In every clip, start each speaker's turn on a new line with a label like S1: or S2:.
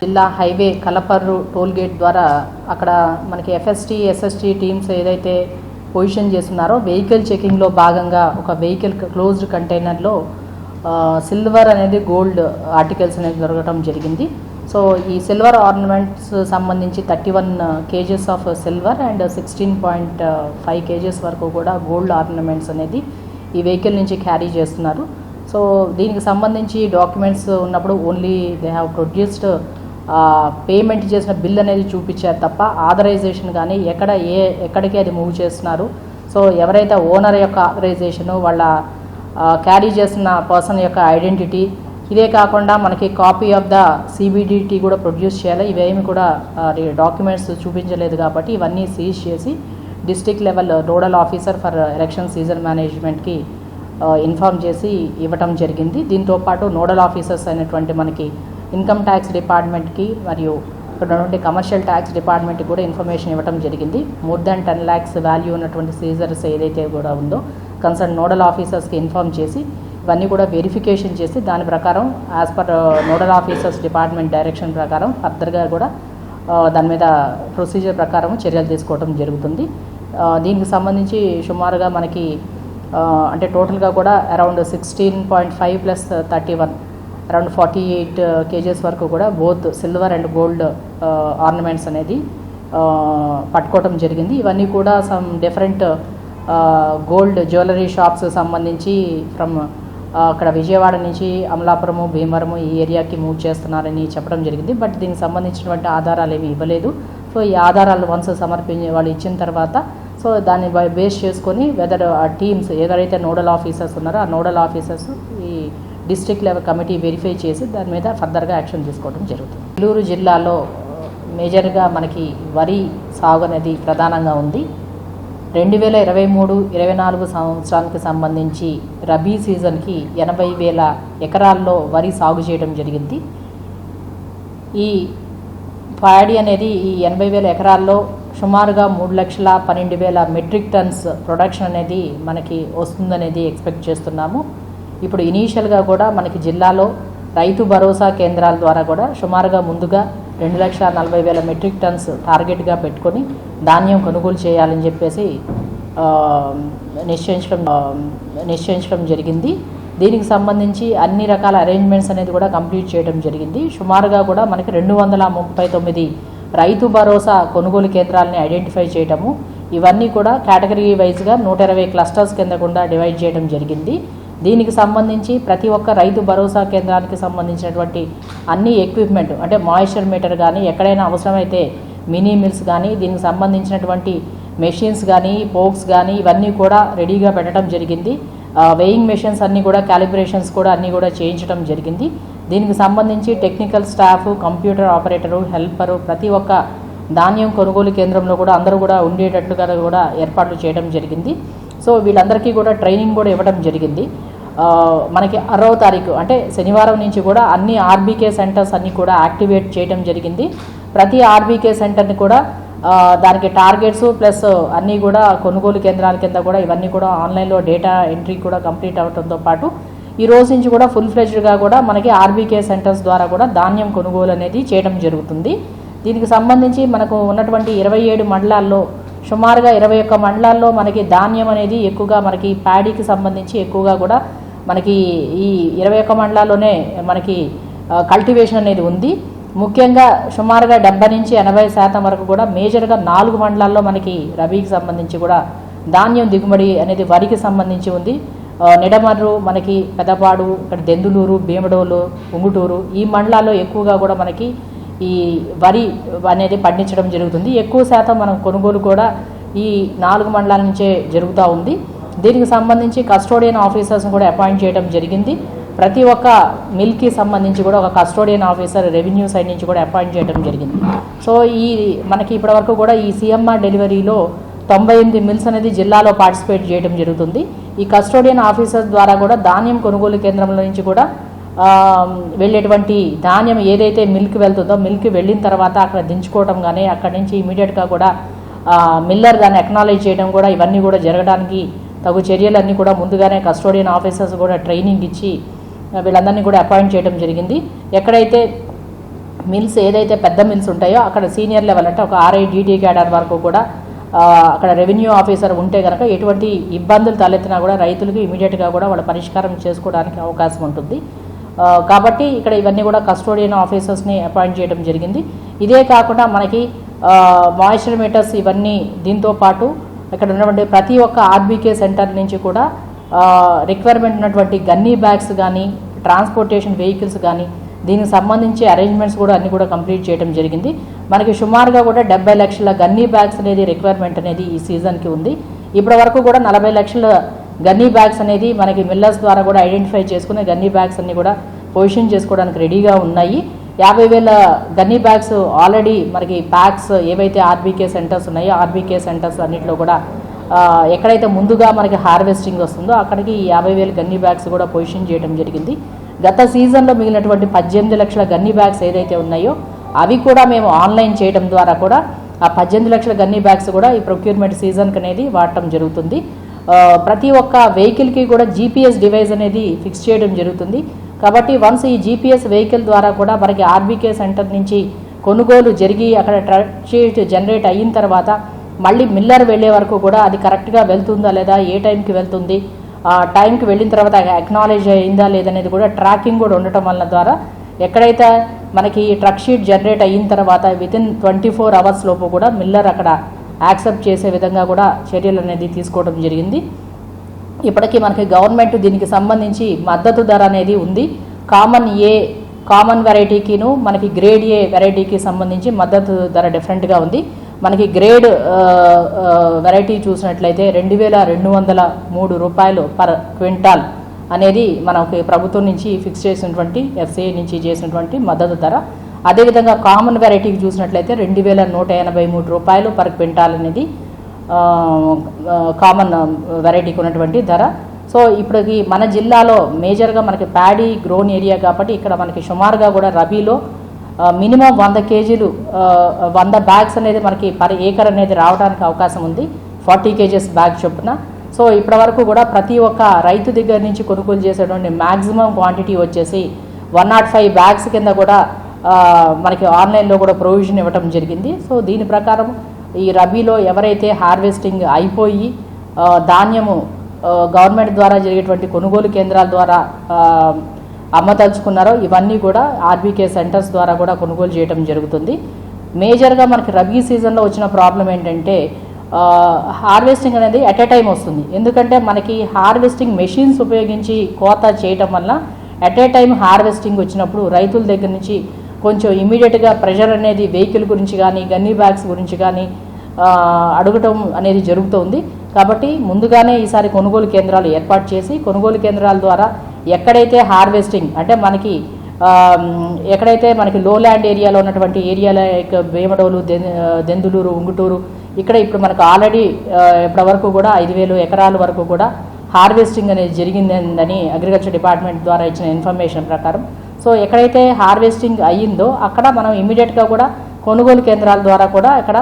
S1: జిల్లా highway Kalaparru tollgate ద్వారా అక్కడ మనకి ఎఫ్ఎస్టీ ఎస్ఎస్టీ టీమ్స్ ఏదైతే పొజిషన్ చేస్తున్నారో వెహికల్ చెకింగ్లో భాగంగా ఒక వెహికల్ క్లోజ్డ్ కంటైనర్లో సిల్వర్ అనేది గోల్డ్ ఆర్టికల్స్ అనేది దొరకడం జరిగింది. సో ఈ సిల్వర్ ఆర్నమెంట్స్ సంబంధించి thirty one kgs of silver and sixteen point five kgs వరకు కూడా గోల్డ్ ఆర్నమెంట్స్ అనేది ఈ వెహికల్ నుంచి క్యారీ చేస్తున్నారు. సో దీనికి సంబంధించి డాక్యుమెంట్స్ ఉన్నప్పుడు only they have produced payment చేసిన బిల్ అనేది చూపించారు తప్ప ఆథరైజేషన్ కానీ ఎక్కడ ఏ ఎక్కడికి అది మూవ్ చేస్తున్నారు. సో ఎవరైతే ఓనర్ యొక్క ఆథరైజేషను వాళ్ళ క్యారీ చేసిన పర్సన్ యొక్క ఐడెంటిటీ ఇదే కాకుండా మనకి కాపీ ఆఫ్ ద సిబిడిటీ కూడా ప్రొడ్యూస్ చేయాలి. ఇవేమి కూడా డాక్యుమెంట్స్ చూపించలేదు కాబట్టి ఇవన్నీ సీజ్ చేసి district level nodal officer for election season మేనేజ్మెంట్కి ఇన్ఫామ్ చేసి ఇవ్వటం జరిగింది. దీంతో పాటు నోడల్ ఆఫీసర్స్ అయినటువంటి మనకి ఇన్కమ్ ట్యాక్స్ డిపార్ట్మెంట్కి మరియు ఇక్కడ ఉన్నటువంటి కమర్షియల్ ట్యాక్స్ డిపార్ట్మెంట్కి కూడా ఇన్ఫర్మేషన్ ఇవ్వడం జరిగింది. More than ten lakhs value ఉన్నటువంటి సీజర్స్ ఏదైతే కూడా ఉందో కన్సర్న్ నోడల్ ఆఫీసర్స్కి ఇన్ఫామ్ చేసి ఇవన్నీ కూడా వెరిఫికేషన్ చేసి దాని ప్రకారం as per uh, nodal officers department direction ప్రకారం ఫర్దర్గా కూడా uh, దాని మీద ప్రొసీజర్ ప్రకారం చర్యలు తీసుకోవడం జరుగుతుంది. Uh, దీనికి సంబంధించి సుమారుగా మనకి అంటే టోటల్గా కూడా around sixteen point five plus thirty one around forty eight uh, kgs వరకు కూడా both silver and gold ornaments అనేది uh, పట్టుకోవటం జరిగింది. ఇవన్నీ కూడా some different gold jewellery shops సంబంధించి ఫ్రమ్ uh, అక్కడ విజయవాడ నుంచి అమలాపురము భీమవరము ఈ ఏరియాకి మూవ్ చేస్తున్నారని చెప్పడం జరిగింది. బట్ దీనికి సంబంధించినటువంటి ఆధారాలు ఏమి ఇవ్వలేదు. సో ఈ ఆధారాలు వన్స్ సమర్పించే వాళ్ళు ఇచ్చిన తర్వాత సో దాన్ని బేస్ చేసుకొని వెదర్ ఆ టీమ్స్ ఎవరైతే నోడల్ ఆఫీసర్స్ ఉన్నారో ఆ nodal officers district level committee verify చేసి దాని మీద ఫర్దర్గా యాక్షన్ తీసుకోవడం జరుగుతుంది. నెల్లూరు జిల్లాలో మేజర్గా మనకి వరి సాగు అనేది ప్రధానంగా ఉంది. రెండు వేల ఇరవై మూడు ఇరవై నాలుగు సంవత్సరానికి సంబంధించి రబీ సీజన్కి ఎనభై వేల ఎకరాల్లో వరి సాగు చేయడం జరిగింది. ఈ ప్యాడీ అనేది ఈ ఎనభై వేల ఎకరాల్లో సుమారుగా మూడు లక్షల పన్నెండు వేల మెట్రిక్ టన్స్ ప్రొడక్షన్ అనేది మనకి వస్తుందనేది ఎక్స్పెక్ట్ చేస్తున్నాము. ఇప్పుడు ఇనీషియల్గా కూడా మనకి జిల్లాలో రైతు భరోసా కేంద్రాల ద్వారా కూడా సుమారుగా ముందుగా రెండు లక్షల నలభై వేల మెట్రిక్ టన్స్ టార్గెట్గా పెట్టుకొని ధాన్యం కొనుగోలు చేయాలని చెప్పేసి నిశ్చయించడం నిశ్చయించడం జరిగింది. దీనికి సంబంధించి అన్ని రకాల అరేంజ్మెంట్స్ అనేది కూడా కంప్లీట్ చేయడం జరిగింది. సుమారుగా కూడా మనకి రెండు వందల ముప్పై తొమ్మిది రైతు భరోసా కొనుగోలు కేంద్రాలని ఐడెంటిఫై చేయటము ఇవన్నీ కూడా కేటగిరీ వైజ్గా నూట ఇరవై క్లస్టర్స్ కింద కూడా డివైడ్ చేయడం జరిగింది. దీనికి సంబంధించి ప్రతి ఒక్క రైతు భరోసా కేంద్రానికి సంబంధించినటువంటి అన్ని ఎక్విప్మెంట్ అంటే మాయిశ్చర్ మీటర్ కానీ ఎక్కడైనా అవసరమైతే మినీ మిల్స్ కానీ దీనికి సంబంధించినటువంటి మెషిన్స్ కానీ పోక్స్ కానీ ఇవన్నీ కూడా రెడీగా పెట్టడం జరిగింది. వెయింగ్ మెషిన్స్ అన్నీ కూడా క్యాలిబ్రేషన్స్ కూడా అన్నీ కూడా చేయించడం జరిగింది. దీనికి సంబంధించి technical staff computer operator helper ప్రతి ఒక్క ధాన్యం కొనుగోలు కేంద్రంలో కూడా అందరూ కూడా ఉండేటట్లుగా కూడా ఏర్పాట్లు చేయడం జరిగింది. సో వీళ్ళందరికీ కూడా ట్రైనింగ్ కూడా ఇవ్వడం జరిగింది. మనకి అరవ తారీఖు అంటే శనివారం నుంచి కూడా అన్ని ఆర్బీకే సెంటర్స్ అన్నీ కూడా యాక్టివేట్ చేయడం జరిగింది. ప్రతి ఆర్బీకే సెంటర్ని కూడా దానికి టార్గెట్స్ ప్లస్ అన్నీ కూడా కొనుగోలు కేంద్రాల కింద కూడా ఇవన్నీ కూడా ఆన్లైన్లో డేటా ఎంట్రీ కూడా కంప్లీట్ అవడంతో పాటు ఈ రోజు నుంచి కూడా ఫుల్ ఫ్లెజ్డ్గా కూడా మనకి ఆర్బీకే సెంటర్స్ ద్వారా కూడా ధాన్యం కొనుగోలు అనేది చేయడం జరుగుతుంది. దీనికి సంబంధించి మనకు ఉన్నటువంటి ఇరవై ఏడు మండలాల్లో సుమారుగా ఇరవై ఒక్క మండలాల్లో మనకి ధాన్యం అనేది ఎక్కువగా మనకి ప్యాడీకి సంబంధించి ఎక్కువగా కూడా మనకి ఈ ఇరవై ఒక్క మండలాల్లోనే మనకి కల్టివేషన్ అనేది ఉంది. ముఖ్యంగా సుమారుగా డెబ్బై నుంచి ఎనభై శాతం వరకు కూడా మేజర్గా నాలుగు మండలాల్లో మనకి రబీకి సంబంధించి కూడా ధాన్యం దిగుబడి అనేది వరికి సంబంధించి ఉంది. నిడమర్రు మనకి పెదపాడు ఇక్కడ దెందులూరు భీమడోలు ఉంగుటూరు ఈ మండలాల్లో ఎక్కువగా కూడా మనకి ఈ వరి అనేది పండించడం జరుగుతుంది. ఎక్కువ శాతం మనం కొనుగోలు కూడా ఈ నాలుగు మండలాల నుంచే జరుగుతూ ఉంది. దీనికి సంబంధించి కస్టోడియన్ ఆఫీసర్స్ని కూడా అపాయింట్ చేయడం జరిగింది. ప్రతి ఒక్క మిల్కి సంబంధించి కూడా ఒక కస్టోడియన్ ఆఫీసర్ రెవెన్యూ సైడ్ నుంచి కూడా అపాయింట్ చేయడం జరిగింది. సో ఈ మనకి ఇప్పటివరకు కూడా ఈ సిఎంఆర్ డెలివరీలో తొంభై ఎనిమిది మిల్స్ అనేది జిల్లాలో పార్టిసిపేట్ చేయడం జరుగుతుంది. ఈ కస్టోడియన్ ఆఫీసర్ ద్వారా కూడా ధాన్యం కొనుగోలు కేంద్రంలో నుంచి కూడా వెళ్ళేటువంటి ధాన్యం ఏదైతే మిల్క్ వెళ్తుందో మిల్క్ వెళ్ళిన తర్వాత అక్కడ దించుకోవటం కానీ అక్కడి నుంచి ఇమీడియట్గా కూడా మిల్లర్ దాన్ని అక్నాలెజ్ చేయడం కూడా ఇవన్నీ కూడా జరగడానికి తగు చర్యలన్నీ కూడా ముందుగానే కస్టోడియన్ ఆఫీసర్స్ కూడా ట్రైనింగ్ ఇచ్చి వీళ్ళందరినీ కూడా అపాయింట్ చేయడం జరిగింది. ఎక్కడైతే మిల్స్ ఏదైతే పెద్ద మిల్స్ ఉంటాయో అక్కడ సీనియర్ లెవెల్ అంటే ఒక ఆర్ఐ డీటీ క్యాడర్ వరకు కూడా అక్కడ రెవెన్యూ ఆఫీసర్ ఉంటే కనుక ఎటువంటి ఇబ్బందులు తలెత్తినా కూడా రైతులకు ఇమీడియట్గా కూడా వాళ్ళ పరిష్కారం చేసుకోవడానికి అవకాశం ఉంటుంది. కాబట్టి ఇక్కడ ఇవన్నీ కూడా కస్టోడియన్ ఆఫీసర్స్ని అపాయింట్ చేయడం జరిగింది. ఇదే కాకుండా మనకి మాయిశ్చర్ మీటర్స్ ఇవన్నీ దీంతో పాటు ఇక్కడ ఉన్నటువంటి ప్రతి ఒక్క ఆర్బీకే సెంటర్ నుంచి కూడా రిక్వైర్మెంట్ ఉన్నటువంటి గన్నీ బ్యాగ్స్ కానీ ట్రాన్స్పోర్టేషన్ వెహికల్స్ కానీ దీనికి సంబంధించి అరేంజ్మెంట్స్ కూడా అన్ని కూడా కంప్లీట్ చేయడం జరిగింది. మనకి సుమారుగా కూడా డెబ్బై లక్షల గన్నీ బ్యాగ్స్ అనేది రిక్వైర్మెంట్ అనేది ఈ సీజన్కి ఉంది. ఇప్పటి వరకు కూడా నలభై లక్షల గన్నీ బ్యాగ్స్ అనేది మనకి మిల్లర్స్ ద్వారా కూడా ఐడెంటిఫై చేసుకుని గన్నీ బ్యాగ్స్ అన్ని కూడా పొజిషన్ చేసుకోవడానికి రెడీగా ఉన్నాయి. యాభై వేల గన్నీ బ్యాగ్స్ ఆల్రెడీ మనకి ప్యాక్స్ ఏవైతే ఆర్బీకే సెంటర్స్ ఉన్నాయో ఆర్బీకే సెంటర్స్ అన్నింటిలో కూడా ఎక్కడైతే ముందుగా మనకి హార్వెస్టింగ్ వస్తుందో అక్కడికి యాభై వేల గన్నీ బ్యాగ్స్ కూడా పొజిషన్ చేయడం జరిగింది. గత సీజన్లో మిగిలినటువంటి పద్దెనిమిది లక్షల గన్నీ బ్యాగ్స్ ఏదైతే ఉన్నాయో అవి కూడా మేము ఆన్లైన్ చేయడం ద్వారా కూడా ఆ పద్దెనిమిది లక్షల గన్నీ బ్యాగ్స్ కూడా ఈ ప్రొక్యూర్మెంట్ సీజన్కి అనేది వాడటం జరుగుతుంది. ప్రతి ఒక్క వెహికల్కి కూడా జీపీఎస్ డివైస్ అనేది ఫిక్స్ చేయడం జరుగుతుంది. కాబట్టి వన్స్ ఈ జీపీఎస్ వెహికల్ ద్వారా కూడా మనకి ఆర్బీకే సెంటర్ నుంచి కొనుగోలు జరిగి అక్కడ ట్రక్ షీట్ జనరేట్ అయిన తర్వాత మళ్ళీ మిల్లర్ వెళ్ళే వరకు కూడా అది కరెక్ట్గా వెళ్తుందా లేదా ఏ టైంకి వెళ్తుంది ఆ టైంకి వెళ్ళిన తర్వాత అక్నాలెజ్ అయిందా లేదనేది కూడా ట్రాకింగ్ కూడా ఉండటం వల్ల ద్వారా ఎక్కడైతే మనకి ట్రక్ షీట్ జనరేట్ అయిన తర్వాత వితిన్ ట్వంటీ ఫోర్ అవర్స్ లోపు కూడా మిల్లర్ అక్కడ యాక్సెప్ట్ చేసే విధంగా కూడా చర్యలు అనేది తీసుకోవడం జరిగింది. ఇప్పటికీ మనకి గవర్నమెంట్ దీనికి సంబంధించి మద్దతు ధర అనేది ఉంది. కామన్ ఏ కామన్ వెరైటీకిను మనకి గ్రేడ్ ఏ వెరైటీకి సంబంధించి మద్దతు ధర డిఫరెంట్గా ఉంది. మనకి గ్రేడ్ వెరైటీ చూసినట్లయితే రెండు వేల రెండు వందల మూడు రూపాయలు పర్ క్వింటాల్ అనేది మనకి ప్రభుత్వం నుంచి ఫిక్స్ చేసినటువంటి ఎఫ్సిఐ నుంచి చేసినటువంటి మద్దతు ధర. అదేవిధంగా కామన్ వెరైటీకి చూసినట్లయితే రెండు వేల నూట ఎనభై మూడు రూపాయలు పర్ క్వింటాల్ అనేది కామన్ వెరైటీకి ఉన్నటువంటి ధర. సో ఇప్పటికి మన జిల్లాలో మేజర్గా మనకి ప్యాడీ గ్రోన్ ఏరియా కాబట్టి ఇక్కడ మనకి సుమారుగా కూడా రబీలో మినిమం వంద కేజీలు వంద బ్యాగ్స్ అనేది మనకి పర్ ఏకర్ అనేది రావడానికి అవకాశం ఉంది. ఫార్టీ కేజెస్ బ్యాగ్ చొప్పున. సో ఇప్పటి వరకు కూడా ప్రతి ఒక్క రైతు దగ్గర నుంచి కొనుగోలు చేసేటువంటి మ్యాక్సిమం క్వాంటిటీ వచ్చేసి వన్ నాట్ ఫైవ్ బ్యాగ్స్ కింద కూడా మనకి ఆన్లైన్లో కూడా ప్రొవిజన్ ఇవ్వటం జరిగింది. సో దీని ప్రకారం ఈ రబీలో ఎవరైతే హార్వెస్టింగ్ అయిపోయి ధాన్యము గవర్నమెంట్ ద్వారా జరిగేటువంటి కొనుగోలు కేంద్రాల ద్వారా అమ్మదలుచుకున్నారో ఇవన్నీ కూడా ఆర్బీకే సెంటర్స్ ద్వారా కూడా కొనుగోలు చేయడం జరుగుతుంది. మేజర్గా మనకి రబీ సీజన్లో వచ్చిన ప్రాబ్లం ఏంటంటే హార్వెస్టింగ్ అనేది ఎట్ ఎ టైం వస్తుంది. ఎందుకంటే మనకి హార్వెస్టింగ్ మెషిన్స్ ఉపయోగించి కోత చేయటం వల్ల ఎట్ ఏ టైం హార్వెస్టింగ్ వచ్చినప్పుడు రైతుల దగ్గర నుంచి కొంచెం ఇమీడియట్గా ప్రెషర్ అనేది వెహికల్ గురించి కానీ గన్నీ బ్యాగ్స్ గురించి కానీ అడగటం అనేది జరుగుతోంది. కాబట్టి ముందుగానే ఈసారి కొనుగోలు కేంద్రాలు ఏర్పాటు చేసి కొనుగోలు కేంద్రాల ద్వారా ఎక్కడైతే హార్వెస్టింగ్ అంటే మనకి ఎక్కడైతే మనకి లో ల్యాండ్ ఏరియాలో ఉన్నటువంటి ఏరియాల భీమడోలు దెందులూరు ఉంగుటూరు ఇక్కడ ఇప్పుడు మనకు ఆల్రెడీ ఇప్పటి వరకు కూడా ఐదు వేలు ఎకరాల వరకు కూడా హార్వెస్టింగ్ అనేది జరిగిందని అగ్రికల్చర్ డిపార్ట్మెంట్ ద్వారా ఇచ్చిన ఇన్ఫర్మేషన్ ప్రకారం సో ఎక్కడైతే హార్వెస్టింగ్ అయ్యిందో అక్కడ మనం ఇమీడియట్గా కూడా కొనుగోలు కేంద్రాల ద్వారా కూడా అక్కడ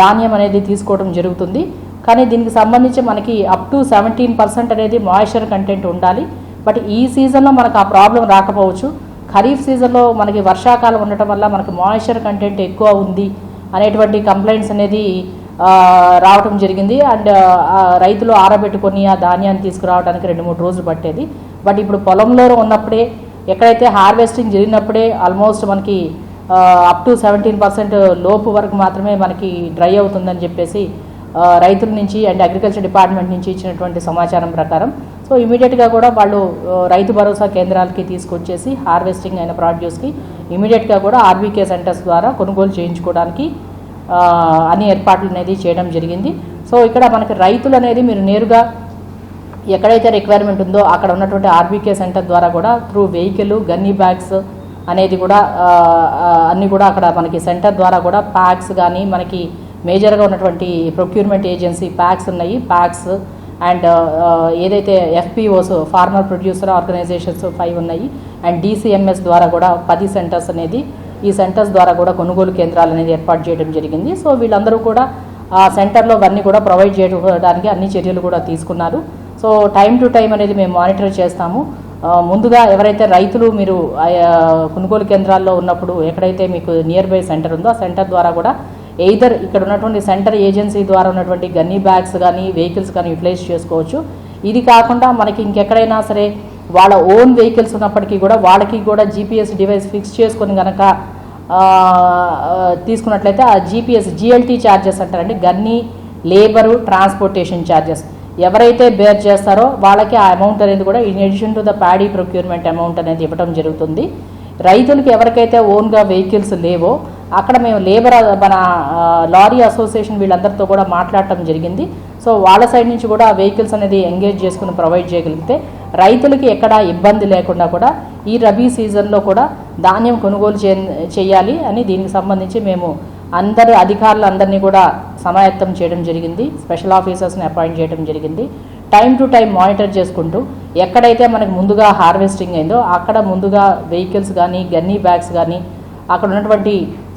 S1: ధాన్యం అనేది తీసుకోవడం జరుగుతుంది. కానీ దీనికి సంబంధించి మనకి అప్ టు సెవెంటీన్ పర్సెంట్ అనేది మాయిశ్చర్ కంటెంట్ ఉండాలి. బట్ ఈ సీజన్లో మనకు ఆ ప్రాబ్లం రాకపోవచ్చు. ఖరీఫ్ సీజన్లో మనకి వర్షాకాలం ఉండటం వల్ల మనకి మాయిశ్చర్ కంటెంట్ ఎక్కువ ఉంది అనేటువంటి కంప్లైంట్స్ అనేది రావటం జరిగింది. అండ్ రైతులు ఆరబెట్టుకొని ఆ ధాన్యాన్ని తీసుకురావడానికి రెండు మూడు రోజులు పట్టేది. బట్ ఇప్పుడు పొలంలో ఉన్నప్పుడే ఎక్కడైతే హార్వెస్టింగ్ జరిగినప్పుడే ఆల్మోస్ట్ మనకి అప్ టు సెవెంటీన్ పర్సెంట్ లోపు వరకు మాత్రమే మనకి డ్రై అవుతుందని చెప్పేసి రైతుల నుంచి అండ్ అగ్రికల్చర్ డిపార్ట్మెంట్ నుంచి ఇచ్చినటువంటి సమాచారం ప్రకారం. సో ఇమీడియట్గా కూడా వాళ్ళు రైతు భరోసా కేంద్రాలకి తీసుకొచ్చేసి హార్వెస్టింగ్ అయిన ప్రాడ్యూస్కి ఇమీడియట్గా కూడా ఆర్బీకే సెంటర్స్ ద్వారా కొనుగోలు చేయించుకోవడానికి అన్ని ఏర్పాట్లు అనేది చేయడం జరిగింది. సో ఇక్కడ మనకి రైతులు అనేది మీరు నేరుగా ఎక్కడైతే రిక్వైర్మెంట్ ఉందో అక్కడ ఉన్నటువంటి ఆర్బీకే సెంటర్ ద్వారా కూడా త్రూ వెహికల్ గన్నీ బ్యాగ్స్ అనేది కూడా అన్నీ అన్ని కూడా అక్కడ మనకి సెంటర్ ద్వారా కూడా ప్యాక్స్ కానీ మనకి మేజర్గా ఉన్నటువంటి ప్రొక్యూర్మెంట్ ఏజెన్సీ ప్యాక్స్ ఉన్నాయి. ప్యాక్స్ అండ్ ఏదైతే FPOs farmer producer organisations five ఉన్నాయి. అండ్ డిసిఎంఎస్ ద్వారా కూడా పది సెంటర్స్ అనేది ఈ సెంటర్స్ ద్వారా కూడా కొనుగోలు కేంద్రాలు అనేది ఏర్పాటు చేయడం జరిగింది. సో వీళ్ళందరూ కూడా ఆ సెంటర్లో అవన్నీ కూడా ప్రొవైడ్ చేయడానికి అన్ని చర్యలు కూడా తీసుకున్నారు. సో టైం టు టైం అనేది మేము మానిటర్ చేస్తాము. ముందుగా ఎవరైతే రైతులు మీరు కొనుగోలు కేంద్రాల్లో ఉన్నప్పుడు ఎక్కడైతే మీకు నియర్ బై సెంటర్ ఉందో ఆ సెంటర్ ద్వారా కూడా ఎయిదర్ ఇక్కడ ఉన్నటువంటి సెంటర్ ఏజెన్సీ ద్వారా ఉన్నటువంటి గన్నీ బ్యాగ్స్ కానీ వెహికల్స్ కానీ యూటిలైజ్ చేసుకోవచ్చు. ఇది కాకుండా మనకి ఇంకెక్కడైనా సరే వాళ్ళ ఓన్ వెహికల్స్ ఉన్నప్పటికీ కూడా వాళ్ళకి కూడా జీపీఎస్ డివైస్ ఫిక్స్ చేసుకొని కనుక తీసుకున్నట్లయితే ఆ జీపీఎస్ జిఎల్టీ ఛార్జెస్ అంటారండి. గన్నీ లేబరు ట్రాన్స్పోర్టేషన్ ఛార్జెస్ ఎవరైతే బేర్ చేస్తారో వాళ్ళకి ఆ అమౌంట్ అనేది కూడా in addition to the paddy procurement amount అనేది ఇవ్వడం జరుగుతుంది. రైతులకు ఎవరికైతే ఓన్గా వెహికల్స్ లేవో అక్కడ మేము లేబర్ మన లారీ అసోసియేషన్ వీళ్ళందరితో కూడా మాట్లాడటం జరిగింది. సో వాళ్ళ సైడ్ నుంచి కూడా ఆ వెహికల్స్ అనేది ఎంగేజ్ చేసుకుని ప్రొవైడ్ చేయగలిగితే రైతులకి ఎక్కడ ఇబ్బంది లేకుండా కూడా ఈ రబీ సీజన్లో కూడా ధాన్యం కొనుగోలు చేయాలి అని దీనికి సంబంధించి మేము అందరు అధికారులు అందరినీ కూడా సమాయత్తం చేయడం జరిగింది. స్పెషల్ ఆఫీసర్స్ని అపాయింట్ చేయడం జరిగింది. టైం టు టైం మానిటర్ చేసుకుంటూ ఎక్కడైతే మనకు ముందుగా హార్వెస్టింగ్ అయిందో అక్కడ ముందుగా వెహికల్స్ కానీ గన్నీ బ్యాగ్స్ కానీ అక్కడ ఉన్నటువంటి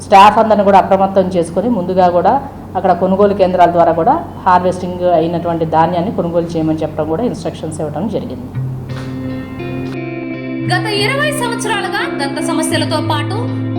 S1: స్టాఫ్ అందరిని కూడా అప్రమత్తం చేసుకొని ముందుగా కూడా అక్కడ కొనుగోలు కేంద్రాల ద్వారా కూడా హార్వెస్టింగ్ అయినటువంటి ధాన్యాన్ని కొనుగోలు చేయమని చెప్పడం కూడా ఇన్స్ట్రక్షన్స్ ఇవ్వడం జరిగింది.
S2: గత ఇరవై సంవత్సరాలుగా దంత సమస్యలతో పాటు